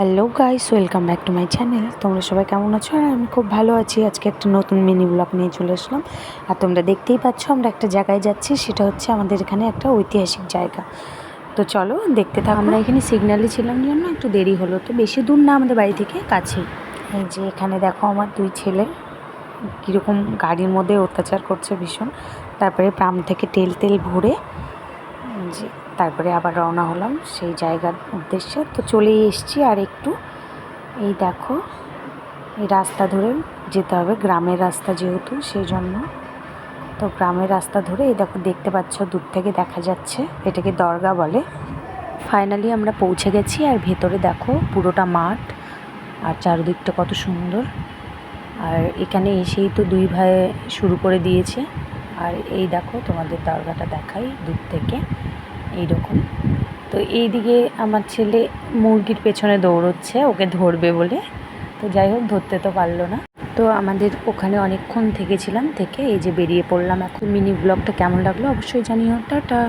Hello guys welcome back to my channel তোমরা সবাই কেমন আছো? আর আমি খুব ভালো আছি। আজকে একটা নতুন মিনি ব্লগ নিয়ে চলে আসলাম। আর তোমরা দেখতেই পাচ্ছ, আমরা একটা জায়গায় যাচ্ছি। সেটা হচ্ছে আমাদের এখানে একটা ঐতিহাসিক জায়গা। তো চলো, দেখতে থাক। আমরা এখানে সিগন্যালে ছিলাম জন্য একটু দেরি হলো। তো বেশি দূর না আমাদের বাড়ি থেকে কাছে এই যে এখানে দেখো আমার দুই ছেলে। কীরকম গাড়ির মধ্যে অত্যাচার করছে ভীষণ। তারপরে প্রাম থেকে তেল তেল ভরে যে তারপরে আবার রওনা হলাম সেই জায়গার উদ্দেশ্যে। তো চলেই এসছি আর একটু, এই দেখো, এই রাস্তা ধরে যেতে হবে, গ্রামের রাস্তা যেহেতু সেই জন্য তো গ্রামের রাস্তা ধরে এই দেখো, দেখতে পাচ্ছ, দূর থেকে দেখা যাচ্ছে, এটাকে দরগা বলে। ফাইনালি আমরা পৌঁছে গেছি আর ভেতরে দেখো, পুরোটা মাঠ আর চারদিকটা কত সুন্দর। আর এখানে এসেই তো দুই ভাই শুরু করে দিয়েছে। আর এই দেখো তোমাদের দরগাটা দেখাই দূর থেকে, এইরকম। তো এইদিকে আমার ছেলে মুরগির পেছনে দৌড়চ্ছে, ওকে ধরবে বলে। তো যাই হোক, ধরতে তো পারল না। তো আমাদের ওখানে অনেকক্ষণ থেকেছিলাম থেকে এই যে বেরিয়ে পড়লাম। এখন মিনি ব্লগটা কেমন লাগল অবশ্যই জানিও। টাটা!